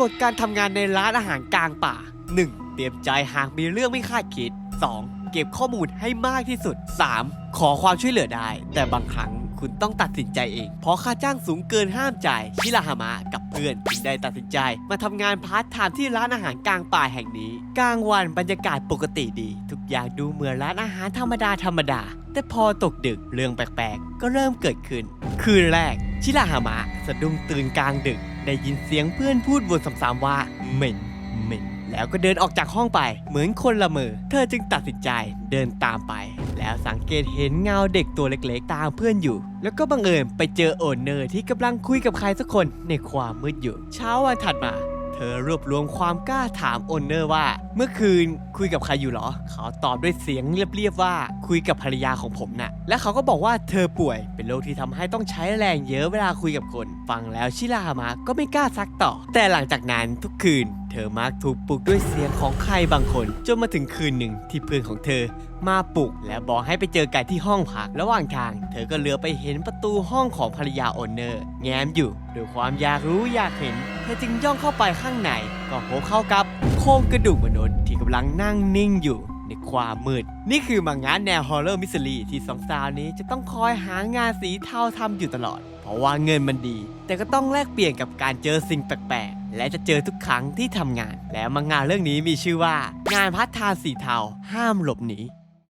กฎการทำงานในร้านอาหารกลางป่า 1. เตรียมใจหากมีเรื่องไม่คาดคิด 2. เก็บข้อมูลให้มากที่สุด 3. ขอความช่วยเหลือได้ แต่บางครั้งคุณต้องตัดสินใจเอง เพราะค่าจ้างสูงเกินห้ามจ่ายชิราฮามะกับเพื่อนจึงได้ตัดสินใจ มาทำงานพาร์ทไทม์ที่ร้านอาหารกลางป่าแห่งนี้ กลางวันบรรยากาศปกติดี ทุกอย่างดูเหมือนร้านอาหารธรรมดาธรรมดา แต่พอตกดึกเรื่องแปลกๆ ก็เริ่มเกิดขึ้น คืนแรกชิราฮามะสะดุ้งตื่นกลางดึก ได้ยินเสียงเพื่อนพูดวนซ้ำๆว่าเหม็นเหม็นแล้วก็เดินออกจากห้องไป เหมือนคนละเมอเธอจึงตัดสินใจเดินตามไป แล้วสังเกตเห็นเงาเด็กตัวเล็กๆ ตามเพื่อนอยู่ แล้วก็บังเอิญไปเจอโอนเนอร์ที่กำลังคุยกับใครสักคนในความมืดอยู่ เช้าวันถัดมา เธอรวบรวมความกล้าถามโอนเนอร์ว่า เมื่อคืนคุยกับใครอยู่เหรอ เขาตอบด้วยเสียงเรียบๆว่าคุยกับภรรยาของผมน่ะ และเขาก็บอกว่าเธอป่วยเป็นโรคที่ทำให้ต้องใช้แรงเยอะเวลาคุยกับคน ฟังแล้วชิราฮามะก็ไม่กล้าซักต่อ แต่หลังจากนั้นทุกคืนเธอมักถูกปลุกด้วยเสียงของใครบางคน จนมาถึงคืนหนึ่งที่เพื่อนของเธอ มาปลุก และบอกให้ไปเจอกันที่ห้องพักระหว่างทาง เธอก็เลือไปเห็นประตูห้องของภรรยาโอนเนอร์ แง้มอยู่ด้วยความอยากรู้อยากเห็น เธอจึงย่องเข้าไปข้างใน ก็พบเข้ากับโครงกระดูกมนุษย์ที่กำลังนั่งนิ่งอยู่ในความมืด นี่คือมังงะแนวฮอร์เรอร์มิส r รีที่สองสาวนี้จะต้องคอยหางานสีเทาทำอยู่ตลอด เพราะว่าเงินมันดี แต่ก็ต้องแลกเปลี่ยนกับการเจอสิ่งแปลก และจะเจอทุกครั้งที่ทำงาน แล้วมังงะเรื่องนี้มีชื่อว่า งานพัฒนาสีเทาห้ามหลบหนี